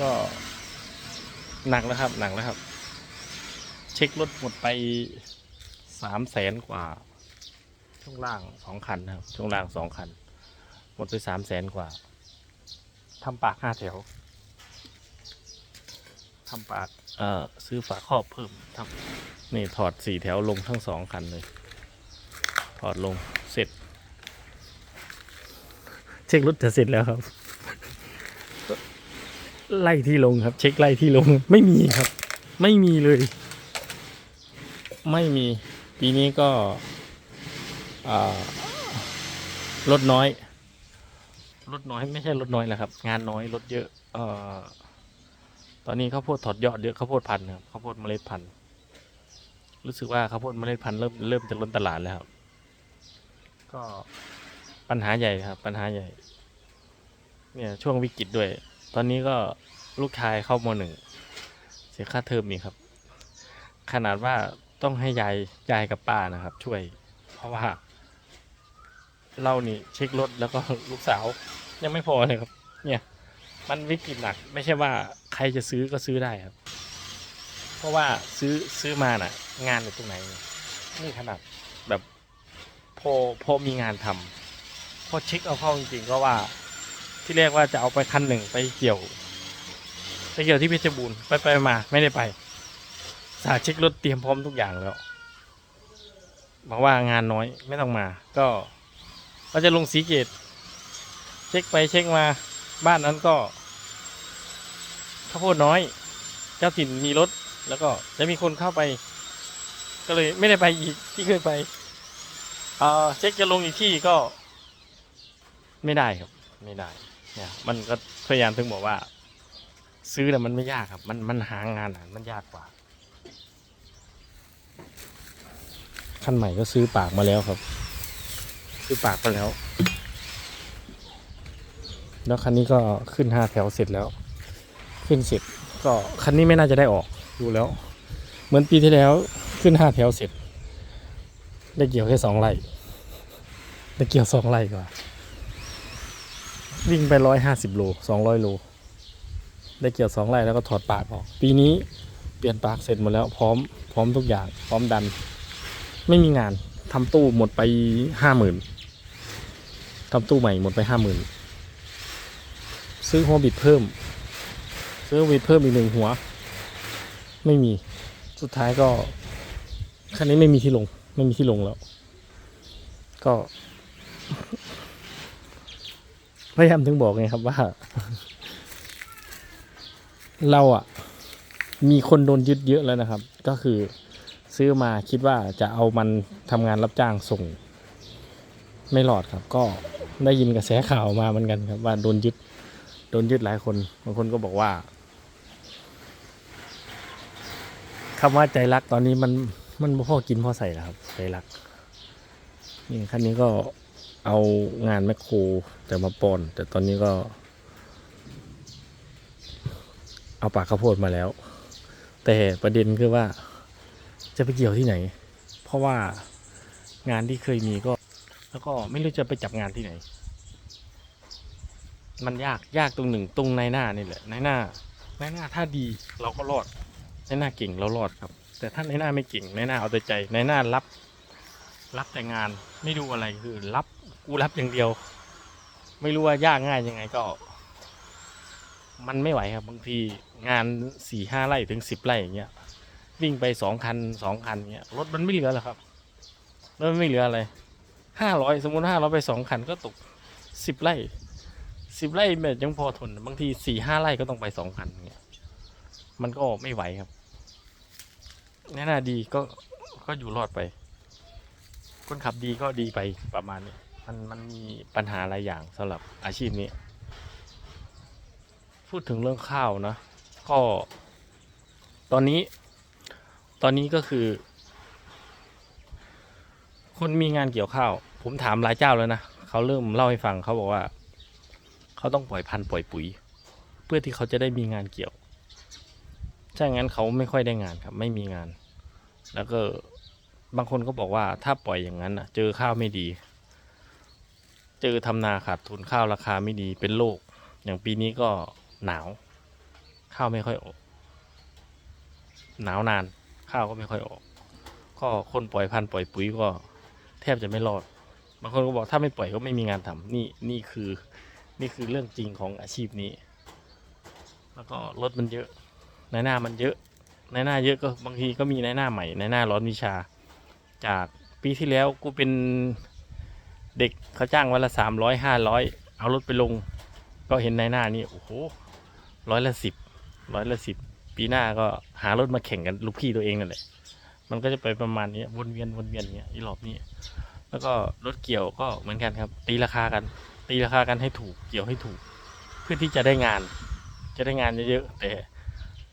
ก็หนักแล้วครับ หนักแล้วครับ เช็ครถหมดไปสามแสนกว่า ช่วงล่างสองคันครับ ช่วงล่างสองคัน หมดไปสามแสนกว่าทำปากห้าแถวทำปากเอ่อซื้อฝาครอบเพิ่มทำนี่ถอดสี่แถวลงทั้งสองคันเลย ถอดลงเสร็จ เช็ครถจะเสร็จแล้วครับ ไล่ที่ลงครับ เช็คไล่ที่ลงไม่มีครับ ไม่มีเลย ไม่มี ปีนี้ก็อ่ารถน้อยรถน้อยไม่ใช่รถน้อยแหละครับ งานน้อยรถเยอะเออตอนนี้ข้าวโพดถอดยอดเยอะข้าวโพดพันธุ์ครับข้าวโพดเมล็ดพันธุ์รู้สึกว่าข้าวโพดเมล็ดพันธุ์เริ่มเริ่มจะล้นตลาดแล้วครับ ก็ปัญหาใหญ่ครับ ปัญหาใหญ่ เนี่ยช่วงวิกฤตด้วย ตอนนี้ก็ลูกชายเข้ามหนึ่งเสียค่าเทอมอีกครับ ขนาดว่าต้องให้ยายยายกับป้านะครับ ช่วย เพราะว่า เรานี่เช็ครถแล้วก็ลูกสาว ยังไม่พอเลยครับ เนี่ย มันวิกฤตหนัก ไม่ใช่ว่าใครจะซื้อก็ซื้อได้ครับ เพราะว่าซื้อซื้อมาน่ะ งานอยู่ตรงไหน นี่ยนี่ขนาดแบบพอพอมีงานทำพอเช็คเอาเข้าจริงๆก็ว่า ที่แรกว่าจะเอาไปคันหนึ่งไปเกี่ยวไปเกี่ยวที่เพชรบูรณ์ไปไปมาไม่ได้ไป สาเช็ครถเตรียมพร้อมทุกอย่างแล้วบอกว่างานน้อยไม่ต้องมา ก็ก็จะลงสีเกต เช็คไปเช็คมาบ้านนั้นก็ข้าวโพดน้อยเจ้าถิ่นมีรถ แล้วก็จะมีคนเข้าไป ก็เลยไม่ได้ไปอีกที่เคยไปเอ่อเช็คจะลงอีกที่ก็ ไม่ได้ครับ ไม่ได้ เนี่ย มันก็พยายามถึงบอกว่า ซื้อแต่ะมันไม่ยากครับ มันมันหางานอะมันยากกว่าคันใหม่ก็ซื้อปากมาแล้วครับ ซื้อปากมาแล้ว แล้วคันนี้ก็ขึ้นห้าแถวเสร็จแล้ว ขึ้นเสร็จก็คันนี้ไม่น่าจะได้ออกดูแล้ว เหมือนปีที่แล้วขึ้นห้าแถวเสร็จได้เกี่ยวแค่สองไร่ได้เกี่ยวสองไร่กว่า วิ่งไปร้อยห้าสิบโลสองร้อยโล ได้เกี่ยวสองไร่แล้วก็ถอดปากออก ปีนี้เปลี่ยนปากเสร็จหมดแล้วพร้อมพร้อมทุกอย่าง พร้อมดัน ไม่มีงานทำตู้หมดไปห้าหมื่นทำตู้ใหม่หมดไปห้าหมื่นซื้อหัวบิดเพิ่ม ซื้อวิดเพิ่มอีกหนึ่งหัว ไม่มีสุดท้ายก็คันนี้ไม่มีที่ลง ไม่มีที่ลงแล้ว ก็ พยายามถึงบอกไงครับว่า เราอะมีคนโดนยึดเยอะแล้วนะครับ ก็คือซื้อมาคิดว่าจะเอามันทำงานรับจ้างส่ง ไม่หลอดครับ ก็ได้ยินกระแสข่าวมาเหมือนกันครับ ว่าโดนยึดโดนยึดหลายคนบางคนก็บอกว่าคำว่าใจรักตอนนี้มันมันพ่อกินพ่อใส่แล้วครับ ใจรักนี่คันนี้ก็ เอางานแมคโครแต่มาปอน แต่ตอนนี้ก็ เอาปากข้าวโพดมาแล้ว แต่ประเด็นคือว่าจะไปเกี่ยวที่ไหน เพราะว่างานที่เคยมีก็ แล้วก็ไม่รู้จะไปจับงานที่ไหน มันยากยากตรงหนึ่งตรงในหน้านี่แหละในหน้าในหน้าถ้าดีเราก็รอดในหน้าเก่งเรารอดครับ แต่ถ้าในหน้าไม่เก่งในหน้าเอาแต่ใจในหน้ารับ รับแต่งานไม่ดูอะไรคือรับ กูรับอย่างเดียว ไม่รู้ว่ายากง่ายยังไงก็ มันไม่ไหวครับบางทีงานสี่ห้าไร่ถึงสิบไร่อย่างเงี้ยวิ่งไปสองคันสองคันเงี้ยรถมันไม่เหลือแล้วครับรถมันไม่เหลืออะไรห้าร้อยสมมติห้าร้อยไปสองคันก็ตกสิบไร่สิบไร่แบบยังพอทนบางทีสี่ห้าไร่ก็ต้องไปสองคันเงี้ยมันก็ไม่ไหวครับแน่นาดีก็ก็อยู่รอดไป คนขับดีก็ดีไปประมาณนี้ มันมันมีปัญหาหลายอย่างสำหรับอาชีพนี้ พูดถึงเรื่องข้าวนะ ก็ ตอนนี้ ตอนนี้ก็คือ คนมีงานเกี่ยวข้าว ผมถามหลายเจ้าแล้วนะเขาเริ่มเล่าให้ฟังเขาบอกว่า เขาต้องปล่อยพันธุ์ปล่อยปุ๋ย เพื่อที่เขาจะได้มีงานเกี่ยวถ้างั้นเขาไม่ค่อยได้งานครับ ไม่มีงาน แล้วก็บางคนก็บอกว่าถ้าปล่อยอย่างนั้นอะเจอข้าวไม่ดี เจอทำนาขาดทุนข้าวราคาไม่ดีเป็นโรคอย่างปีนี้ก็หนาว ข้าวไม่ค่อยออก หนาวนาน ข้าวก็ไม่ค่อยออก ก็คนปล่อยพันธุ์ปล่อยปุ๋ยก็แทบจะไม่รอดบางคนก็บอกถ้าไม่ปล่อยก็ไม่มีงานทำนี่นี่คือนี่คือเรื่องจริงของอาชีพนี้ แล้วก็รถมันเยอะในหน้ามันเยอะในหน้าเยอะก็บางทีก็มีในหน้าใหม่ในหน้าร้อนวิชา จากปีที่แล้วกูเป็น เด็กเขาจ้างวันละสามร้อยห้าร้อยเอารถไปลง ก็เห็นในหน้านี่โอ้โหร้อยละสิบร้อยละสิบปีหน้าก็หารถมาแข่งกันลูกพี่ตัวเองนั่นแหละมันก็จะไปประมาณนี้วนเวียนวนเวียนอย่างเงี้ยอีรอบนี้ แล้วก็รถเกี่ยวก็เหมือนกันครับ ตีราคากัน ตีราคากันให้ถูกเกี่ยวให้ถูก เพื่อที่จะได้งาน จะได้งานเยอะๆแต่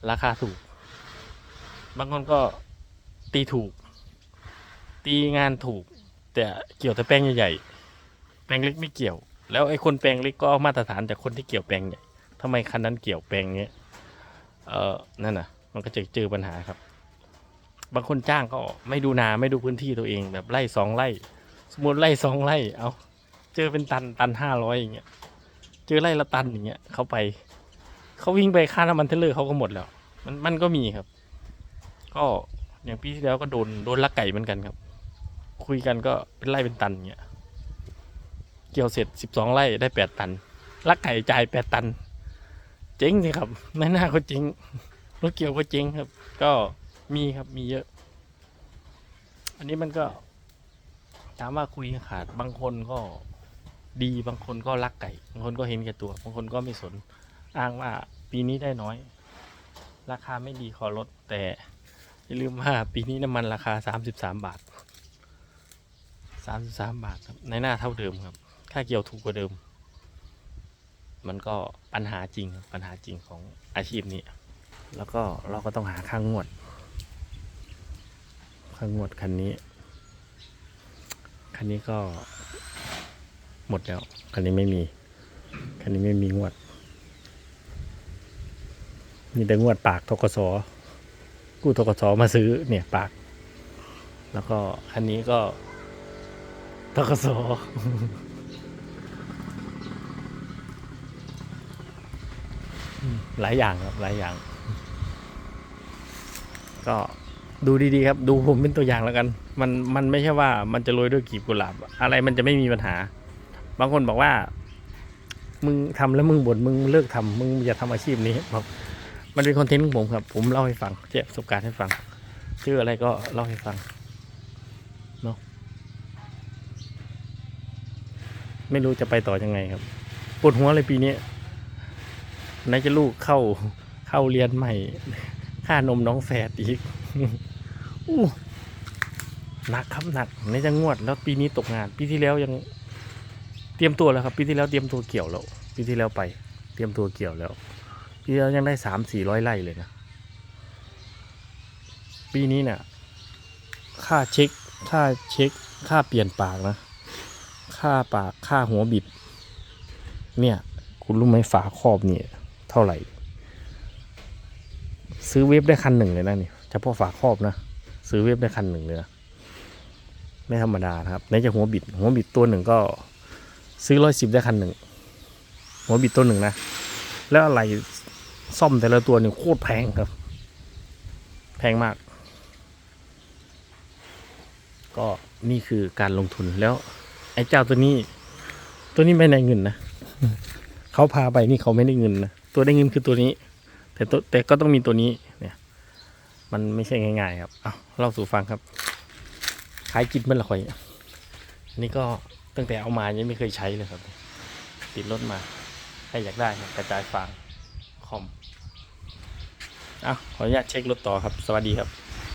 ราคาถูก บางคนก็ตีถูก ตีงานถูก แต่เกี่ยวแต่แปลงใหญ่ๆ แปลงเล็กไม่เกี่ยว แล้วไอ้คนแปลงเล็กก็มาตรฐานจากคนที่เกี่ยวแปลงใหญ่ทำไมคันนั้นเกี่ยวแปลงเงี้ยเออนั่นน่ะ มันก็จะเจอปัญหาครับ บางคนจ้างก็ไม่ดูนาไม่ดูพื้นที่ตัวเอง แบบไร่สองไร่ สมมติไร่สองไร่เอาเจอเป็นตันตันห้าร้อยอย่างเงี้ยเจอไร่ละตันอย่างเงี้ยเขาไปเขาวิ่งไปค่าน้ำมันเทเลอร์เขาก็หมดแล้ว มันมันก็มีครับ ก็อย่างปีที่แล้วก็โดนโดนลักไก่เหมือนกันครับ คุยกันก็เป็นไร่เป็นตันอย่างเงี้ย เกี่ยวเสร็จสิบสองไร่ได้แปดตัน ลักไก่จ่ายแปดตัน เจ๊งสิครับในหน้าก็เจ๊งรถเกี่ยวก็เจ๊งครับ ก็มีครับมีเยอะ อันนี้มันก็ถามว่าคุยขาดบางคนก็ดีบางคนก็รักไก่ บางคนก็เห็นแก่ตัว บางคนก็ไม่สนอ้างว่าปีนี้ได้น้อย ราคาไม่ดีขอลด แต่อย่าลืมว่าปีนี้น้ำมันราคาสามสิบสามบาทสามสิบสามบาทครับในหน้าเท่าเดิมครับ ค่าเกี่ยวถูกกว่าเดิม มันก็ปัญหาจริงปัญหาจริงของอาชีพนี้ แล้วก็เราก็ต้องหาค่างวดค่างวดคันนี้ คันนี้ก็หมดแล้ว คันนี้ไม่มี คันนี้ไม่มีงวด มีแต่งวดปากทกสกู้ทกสมาซื้อเนี่ยปาก แล้วก็คันนี้ก็ทกส หลายอย่างครับหลายอย่าง ก็ดูดีๆครับ ดูผมเป็นตัวอย่างแล้วกัน มันมันไม่ใช่ว่ามันจะโรยด้วยกีบกุหลาบ อะไรมันจะไม่มีปัญหา บางคนบอกว่า มึงทำแล้วมึงบ่นมึงเลิกทำมึงอย่าทำอาชีพนี้บอกมันเป็นคอนเทนต์ของผมครับ ผมเล่าให้ฟังแชร์ประสบการณ์ให้ฟังชื่ออะไรก็เล่าให้ฟังเนาะไม่รู้จะไปต่อยังไงครับปวดหัวเลยปีนี้ ไหนจะลูกเข้าเข้าเรียนใหม่ ค่านมน้องแฝดอีกอู้หนักครับหนักไหนจะงวดแล้วปีนี้ตกงาน ปีที่แล้วยังเตรียมตัวแล้วครับ ปีที่แล้วเตรียมตัวเกี่ยวแล้วปีที่แล้วไป เตรียมตัวเกี่ยวแล้ว ปีที่แล้วยังได้สามสี่ร้อยไร่เลยนะ ปีนี้เนี่ยค่าเช็ค ค่าเช็ค ค่าเปลี่ยนปากนะ ค่าปาก ค่าหัวบิด เนี่ย คุณรู้ไหมฝาครอบเนี่ย ท่าไหร่ ซื้อเว็บได้คันหนึ่งเลยนะนี่เฉพาะฝาครอบนะ ซื้อเว็บได้คันหนึ่งเลยนะไม่ธรรมดานะครับไหนจะหัวบิด หัวบิดตัวหนึ่งก็ ซื้อร้อยสิบได้คันหนึ่งหัวบิดตัวหนึ่งนะ แล้วอะไรซ่อมแต่ละตัวนี่โคตรแพงครับ แพงมาก ก็นี่คือการลงทุนแล้ว ไอ้เจ้าตัวนี้ ตัวนี้ไม่ได้เงินนะเขาพาไปนี่เขาไม่ได้เงินนะ ตัวได้เงินคือตัวนี้ แต่ตัวแต่ก็ต้องมีตัวนี้เนี่ย มันไม่ใช่ง่ายๆครับเอาเล่าสู่ฟังครับ ขายกินมันละคอยอันนี้ก็ตั้งแต่เอามายังไม่เคยใช้เลยครับ ติดรถมาใครอยากได้ครับกระจายฟางคอมเอาขออนุญาตเช็ครถต่อครับ สวัสดีครับ